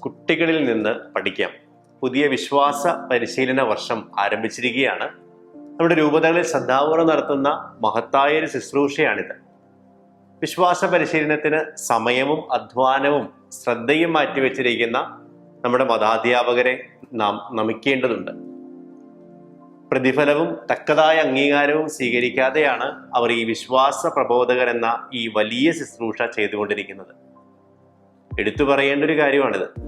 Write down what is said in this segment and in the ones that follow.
കുട്ടികളിൽ നിന്ന് പഠിക്കാം. പുതിയ വിശ്വാസ പരിശീലന വർഷം ആരംഭിച്ചിരിക്കുകയാണ്. നമ്മുടെ രൂപതകളിൽ ശ്രദ്ധാപൂർവം നടത്തുന്ന മഹത്തായ ഒരു ശുശ്രൂഷയാണിത്. വിശ്വാസ പരിശീലനത്തിന് സമയവും അധ്വാനവും ശ്രദ്ധയും മാറ്റിവെച്ചിരിക്കുന്ന നമ്മുടെ മതാധ്യാപകരെ നാം നമിക്കേണ്ടതുണ്ട്. പ്രതിഫലവും തക്കതായ അംഗീകാരവും സ്വീകരിക്കാതെയാണ് അവർ ഈ വിശ്വാസ പ്രബോധകർ എന്ന ഈ വലിയ ശുശ്രൂഷ ചെയ്തുകൊണ്ടിരിക്കുന്നത്. എടുത്തു പറയേണ്ട ഒരു കാര്യമാണിത്.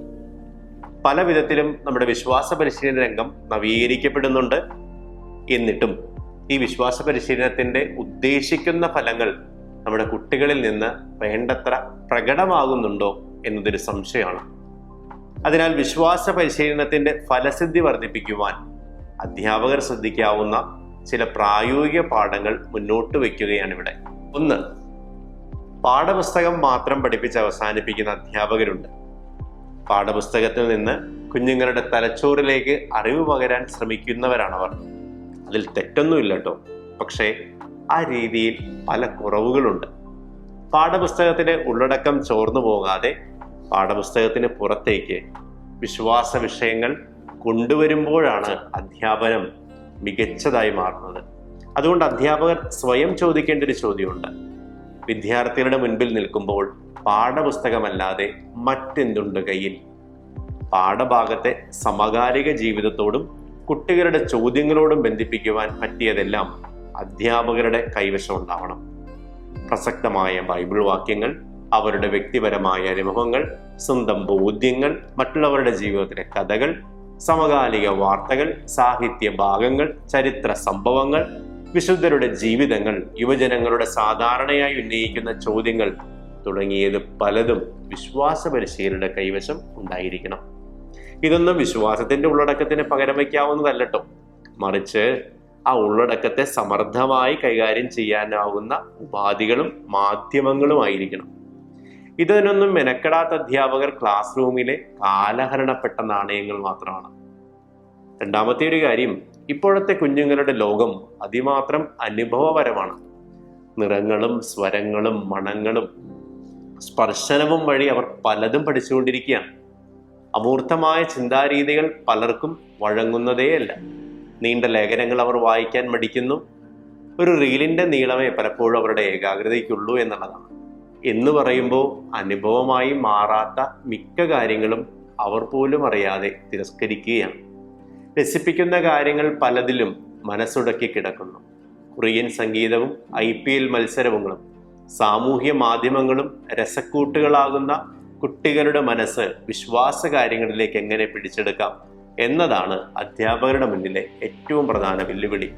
പല വിധത്തിലും നമ്മുടെ വിശ്വാസ പരിശീലന രംഗം നവീകരിക്കപ്പെടുന്നുണ്ട്. എന്നിട്ടും ഈ വിശ്വാസ പരിശീലനത്തിന്റെ ഉദ്ദേശിക്കുന്ന ഫലങ്ങൾ നമ്മുടെ കുട്ടികളിൽ നിന്ന് വേണ്ടത്ര പ്രകടമാകുന്നുണ്ടോ എന്നതൊരു സംശയമാണ്. അതിനാൽ വിശ്വാസ പരിശീലനത്തിന്റെ ഫലസിദ്ധി വർദ്ധിപ്പിക്കുവാൻ അധ്യാപകർ ശ്രദ്ധിക്കാവുന്ന ചില പ്രായോഗിക പാഠങ്ങൾ മുന്നോട്ട് വയ്ക്കുകയാണ് ഇവിടെ. ഒന്ന് പാഠപുസ്തകം മാത്രം പഠിപ്പിച്ച് അവസാനിപ്പിക്കുന്ന അധ്യാപകരുണ്ട്. പാഠപുസ്തകത്തിൽ നിന്ന് കുഞ്ഞുങ്ങളുടെ തലച്ചോറിലേക്ക് അറിവ് പകരാൻ ശ്രമിക്കുന്നവരാണവർ. അതിൽ തെറ്റൊന്നുമില്ല കേട്ടോ പക്ഷേ ആ രീതിയിൽ പല കുറവുകളുണ്ട്. പാഠപുസ്തകത്തിന്റെ ഉള്ളടക്കം ചോർന്നു പോകാതെ പാഠപുസ്തകത്തിന് പുറത്തേക്ക് വിശ്വാസ വിഷയങ്ങൾ കൊണ്ടുവരുമ്പോഴാണ് അധ്യാപനം മികച്ചതായി മാറുന്നത്. അതുകൊണ്ട് അധ്യാപകർ സ്വയം ചോദിക്കേണ്ട ഒരു ചോദ്യമുണ്ട്. വിദ്യാർത്ഥികളുടെ മുൻപിൽ നിൽക്കുമ്പോൾ പാഠപുസ്തകമല്ലാതെ മറ്റെന്തുണ്ട് കയ്യിൽ? പാഠഭാഗത്തെ സമകാലിക ജീവിതത്തോടും കുട്ടികളുടെ ചോദ്യങ്ങളോടും ബന്ധിപ്പിക്കുവാൻ പറ്റിയതെല്ലാം അധ്യാപകരുടെ കൈവശം ഉണ്ടാവണം. പ്രസക്തമായ ബൈബിൾ വാക്യങ്ങൾ അവരുടെ വ്യക്തിപരമായ അനുഭവങ്ങൾ സ്വന്തം ബോധ്യങ്ങൾ മറ്റുള്ളവരുടെ ജീവിതത്തിലെ കഥകൾ സമകാലിക വാർത്തകൾ സാഹിത്യ ഭാഗങ്ങൾ ചരിത്ര സംഭവങ്ങൾ വിശുദ്ധരുടെ ജീവിതങ്ങൾ യുവജനങ്ങളുടെ സാധാരണയായി ഉന്നയിക്കുന്ന ചോദ്യങ്ങൾ തുടങ്ങിയത് പലതും വിശ്വാസ കൈവശം ഉണ്ടായിരിക്കണം. ഇതൊന്നും വിശ്വാസത്തിന്റെ ഉള്ളടക്കത്തിന് പകരം വയ്ക്കാവുന്നതല്ലട്ടോ. മറിച്ച് ആ ഉള്ളടക്കത്തെ സമർത്ഥമായി കൈകാര്യം ചെയ്യാനാവുന്ന ഉപാധികളും മാധ്യമങ്ങളുമായിരിക്കണം. ഇതിനൊന്നും മെനക്കെടാത്ത അധ്യാപകർ ക്ലാസ് റൂമിലെ കാലഹരണപ്പെട്ട നാണയങ്ങൾ മാത്രമാണ്. രണ്ടാമത്തെ ഒരു കാര്യം ഇപ്പോഴത്തെ കുഞ്ഞുങ്ങളുടെ ലോകം അതിമാത്രം അനുഭവപരമാണ്. നിറങ്ങളും സ്വരങ്ങളും മണങ്ങളും സ്പർശനവും വഴി അവർ പലതും പഠിച്ചുകൊണ്ടിരിക്കുകയാണ്. അമൂർത്തമായ ചിന്താരീതികൾ പലർക്കും വഴങ്ങുന്നതേയല്ല. നീണ്ട ലേഖനങ്ങൾ അവർ വായിക്കാൻ മടിക്കുന്നു. ഒരു റീലിന്റെ നീളമേ പലപ്പോഴും അവരുടെ ഏകാഗ്രതയ്ക്കുള്ളൂ എന്നുള്ളതാണ്. എന്ന് പറയുമ്പോൾ അനുഭവമായി മാറാത്ത മിക്ക കാര്യങ്ങളും അവർ പോലും അറിയാതെ തിരസ്കരിക്കുകയാണ്. രസിപ്പിക്കുന്ന കാര്യങ്ങൾ പലതിലും മനസ്സുടക്കി കിടക്കുന്നു. കൊറിയൻ സംഗീതവും ഐ പി എൽ മത്സരങ്ങളും സാമൂഹ്യ മാധ്യമങ്ങളും രസക്കൂട്ടുകളാകുന്ന കുട്ടികളുടെ മനസ്സ് വിശ്വാസ കാര്യങ്ങളിലേക്ക് എങ്ങനെ പിടിച്ചെടുക്കാം എന്നതാണ് അധ്യാപകരുടെ മുന്നിലെ ഏറ്റവും പ്രധാന വെല്ലുവിളി.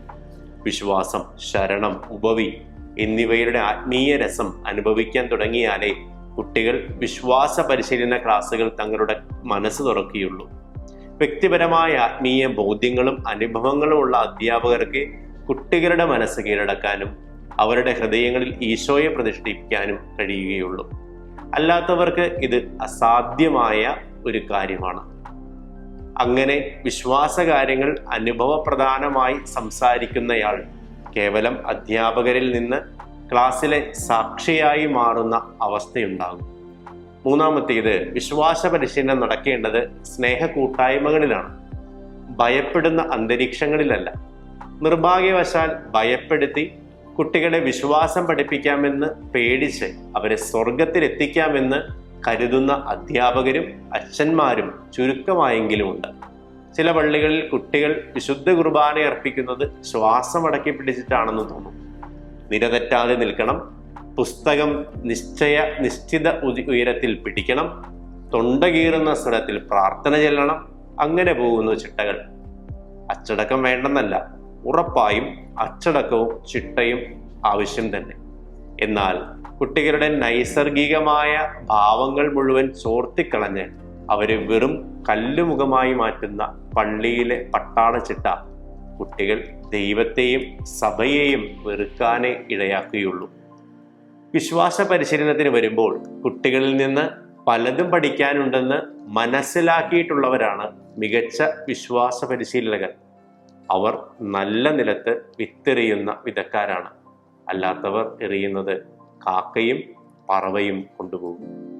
വിശ്വാസം ശരണം ഉപവി എന്നിവയുടെ ആത്മീയ രസം അനുഭവിക്കാൻ തുടങ്ങിയാലേ കുട്ടികൾ വിശ്വാസ പരിശീലന ക്ലാസ്സുകൾ തങ്ങളുടെ മനസ്സ് തുറക്കുകയുള്ളൂ. വ്യക്തിപരമായ ആത്മീയ ബോധ്യങ്ങളും അനുഭവങ്ങളും ഉള്ള അധ്യാപകർക്ക് കുട്ടികളുടെ മനസ്സ് കീഴടക്കാനും അവരുടെ ഹൃദയങ്ങളിൽ ഈശോയെ പ്രതിഷ്ഠിപ്പിക്കാനും കഴിയുകയുള്ളൂ. അല്ലാത്തവർക്ക് ഇത് അസാധ്യമായ ഒരു കാര്യമാണ്. അങ്ങനെ വിശ്വാസ കാര്യങ്ങൾ അനുഭവപ്രധാനമായി സംസാരിക്കുന്നയാൾ കേവലം അധ്യാപകരിൽ നിന്ന് ക്ലാസ്സിലെ സാക്ഷിയായി മാറുന്ന അവസ്ഥയുണ്ടാകും. മൂന്നാമത്തേത് വിശ്വാസ പരിശീലനം നടക്കേണ്ടത് സ്നേഹ കൂട്ടായ്മകളിലാണ് ഭയപ്പെടുന്ന അന്തരീക്ഷങ്ങളിലല്ല. നിർഭാഗ്യവശാൽ ഭയപ്പെടുത്തി കുട്ടികളെ വിശ്വാസം പഠിപ്പിക്കാമെന്ന് പേടിച്ച് അവരെ സ്വർഗത്തിലെത്തിക്കാമെന്ന് കരുതുന്ന അധ്യാപകരും അച്ഛന്മാരും ചുരുക്കമായെങ്കിലും ഉണ്ട് ചില പള്ളികളിൽ കുട്ടികൾ വിശുദ്ധ കുർബാന അർപ്പിക്കുന്നത് ശ്വാസമടക്കി പിടിച്ചിട്ടാണെന്ന് തോന്നും. നിരതെറ്റാതെ നിൽക്കണം. പുസ്തകം നിശ്ചയ നിശ്ചിത ഉയരത്തിൽ പിടിക്കണം. തൊണ്ട കീറുന്ന സ്വരത്തിൽ പ്രാർത്ഥന ചെല്ലണം. അങ്ങനെ പോകുന്നു ചിട്ടകൾ. അച്ചടക്കം വേണ്ടെന്നല്ല ഉറപ്പായും അച്ചടക്കവും ചിട്ടയും ആവശ്യം തന്നെ. എന്നാൽ കുട്ടികളുടെ നൈസർഗികമായ ഭാവങ്ങൾ മുഴുവൻ ചോർത്തിക്കളഞ്ഞ് അവരെ വെറും കല്ലുമുഖമായി മാറ്റുന്ന പള്ളിയിലെ പട്ടാള ചിട്ട കുട്ടികൾ ദൈവത്തെയും സഭയെയും വെറുക്കാനേ ഇടയാക്കുകയുള്ളൂ. വിശ്വാസ പരിശീലനത്തിന് വരുമ്പോൾ കുട്ടികളിൽ നിന്ന് പലതും പഠിക്കാനുണ്ടെന്ന് മനസ്സിലാക്കിയിട്ടുള്ളവരാണ് മികച്ച വിശ്വാസ പരിശീലകർ. അവർ നല്ല നിലത്ത് വിത്തെറിയുന്ന വിധക്കാരാണ്. അല്ലാത്തവർ എറിയുന്നത് കാക്കയും പറവയും കൊണ്ടുപോകും.